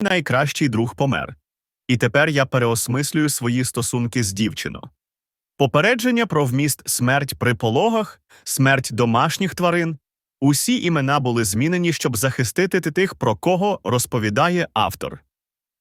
найкращий друг помер. І тепер я переосмислюю свої стосунки з дівчиною. Попередження про вміст смерть при пологах, смерть домашніх тварин. Усі імена були змінені, щоб захистити тих, про кого розповідає автор.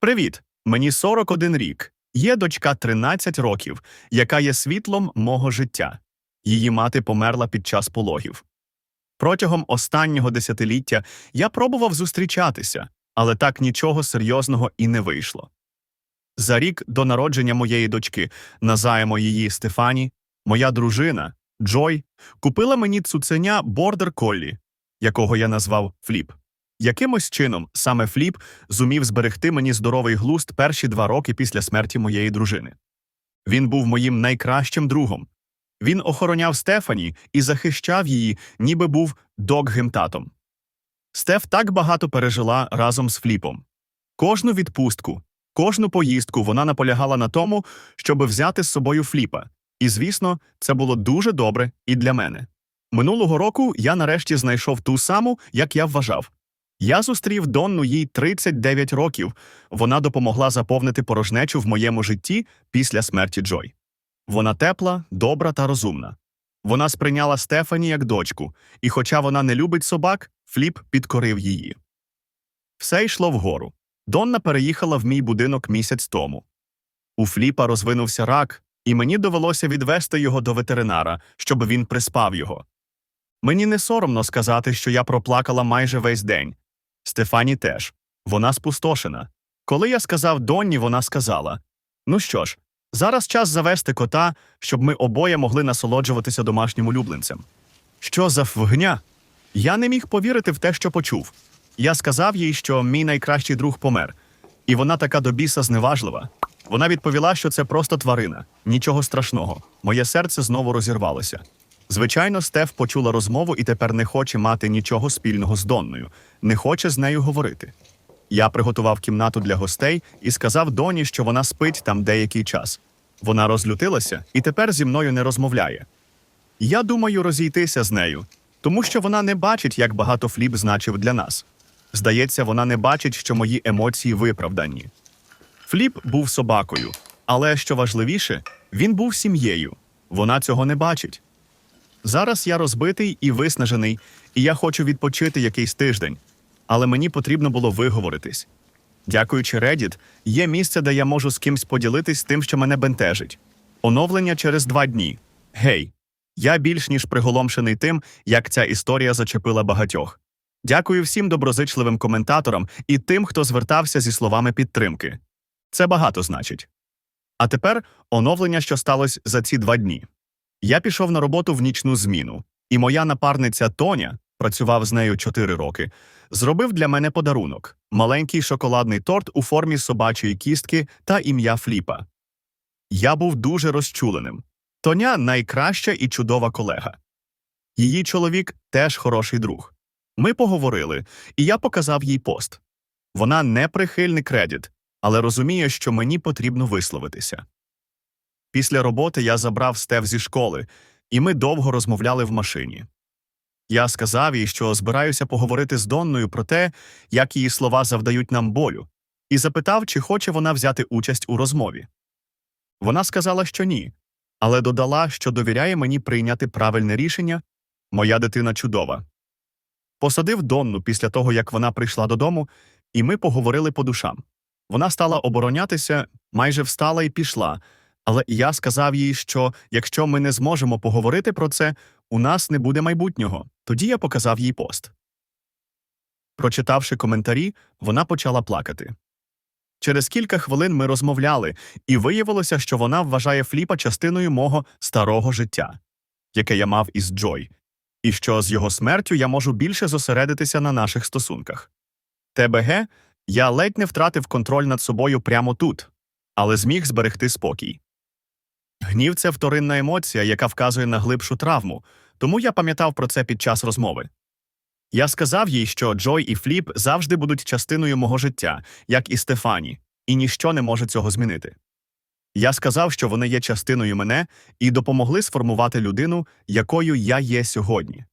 Привіт! Мені 41 рік. Є дочка 13 років, яка є світлом мого життя. Її мати померла під час пологів. Протягом останнього десятиліття я пробував зустрічатися, але так нічого серйозного і не вийшло. За рік до народження моєї дочки, назаємо її Стефані, моя дружина Джой купила мені цуценя Бордер Коллі, якого я назвав Фліп. Якимось чином саме Фліп зумів зберегти мені здоровий глузд перші два роки після смерті моєї дружини. Він був моїм найкращим другом. Він охороняв Стефані і захищав її, ніби був доггим татом. Стеф так багато пережила разом з Фліпом. Кожну відпустку, кожну поїздку вона наполягала на тому, щоб взяти з собою Фліпа. І, звісно, це було дуже добре і для мене. Минулого року я нарешті знайшов ту саму, як я вважав. Я зустрів Донну їй 39 років. Вона допомогла заповнити порожнечу в моєму житті після смерті Джой. Вона тепла, добра та розумна. Вона сприйняла Стефані як дочку, і хоча вона не любить собак, Фліп підкорив її. Все йшло вгору. Донна переїхала в мій будинок місяць тому. У Фліпа розвинувся рак, і мені довелося відвести його до ветеринара, щоб він приспав його. Мені не соромно сказати, що я проплакала майже весь день. Стефані теж. Вона спустошена. Коли я сказав Донні, вона сказала: Ну що ж, зараз час завести кота, щоб ми обоє могли насолоджуватися домашнім улюбленцем. Що за фгня? Я не міг повірити в те, що почув. Я сказав їй, що мій найкращий друг помер, і вона така до біса зневажлива. Вона відповіла, що це просто тварина, нічого страшного. Моє серце знову розірвалося. Звичайно, Стеф почула розмову і тепер не хоче мати нічого спільного з Донною, не хоче з нею говорити. Я приготував кімнату для гостей і сказав Доні, що вона спить там деякий час. Вона розлютилася і тепер зі мною не розмовляє. Я думаю розійтися з нею, тому що вона не бачить, як багато фліб значив для нас. Здається, вона не бачить, що мої емоції виправдані. Фліп був собакою, але що важливіше, він був сім'єю. Вона цього не бачить. Зараз я розбитий і виснажений, і я хочу відпочити якийсь тиждень, але мені потрібно було виговоритись. Дякуючи Reddit, є місце, де я можу з кимсь поділитись тим, що мене бентежить. Оновлення через два дні. Гей, я більш ніж приголомшений тим, як ця історія зачепила багатьох. Дякую всім доброзичливим коментаторам і тим, хто звертався зі словами підтримки. Це багато значить. А тепер оновлення, що сталося за ці два дні. Я пішов на роботу в нічну зміну, і моя напарниця Тоня, працював з нею 4 роки, зробив для мене подарунок маленький шоколадний торт у формі собачої кістки та ім'я Фліпа. Я був дуже розчуленим. Тоня найкраща і чудова колега. Її чоловік теж хороший друг. Ми поговорили, і я показав їй пост. Вона не прихильник Reddit, але розуміє, що мені потрібно висловитися. Після роботи я забрав Стев зі школи, і ми довго розмовляли в машині. Я сказав їй, що збираюся поговорити з Донною про те, як її слова завдають нам болю, і запитав, чи хоче вона взяти участь у розмові. Вона сказала, що ні, але додала, що довіряє мені прийняти правильне рішення моя дитина чудова. Посадив Донну після того, як вона прийшла додому, і ми поговорили по душам. Вона стала оборонятися, майже встала і пішла. Але я сказав їй, що якщо ми не зможемо поговорити про це, у нас не буде майбутнього. Тоді я показав їй пост. Прочитавши коментарі, вона почала плакати. Через кілька хвилин ми розмовляли, і виявилося, що вона вважає Фліпа частиною мого старого життя, яке я мав із Джой, і що з його смертю я можу більше зосередитися на наших стосунках. ТБГ я ледь не втратив контроль над собою прямо тут, але зміг зберегти спокій. Гнів це вторинна емоція, яка вказує на глибшу травму, тому я пам'ятав про це під час розмови. Я сказав їй, що Джой і Фліп завжди будуть частиною мого життя, як і Стефані, і ніщо не може цього змінити. Я сказав, що вони є частиною мене і допомогли сформувати людину, якою я є сьогодні.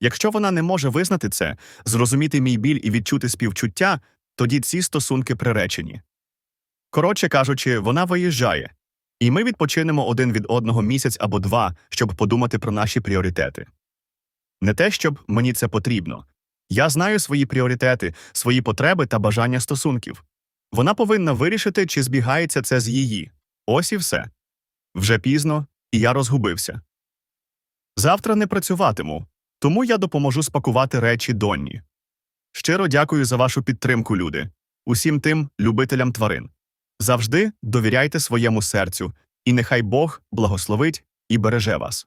Якщо вона не може визнати це, зрозуміти мій біль і відчути співчуття, тоді ці стосунки приречені. Коротше кажучи, вона виїжджає, і ми відпочинемо один від одного місяць або два, щоб подумати про наші пріоритети. Не те, щоб мені це потрібно. Я знаю свої пріоритети, свої потреби та бажання стосунків. Вона повинна вирішити, чи збігається це з її. Ось і все. Вже пізно, і я розгубився. Завтра не працюватиму, тому я допоможу спакувати речі Донні. Щиро дякую за вашу підтримку, люди, усім тим любителям тварин. Завжди довіряйте своєму серцю, і нехай Бог благословить і береже вас.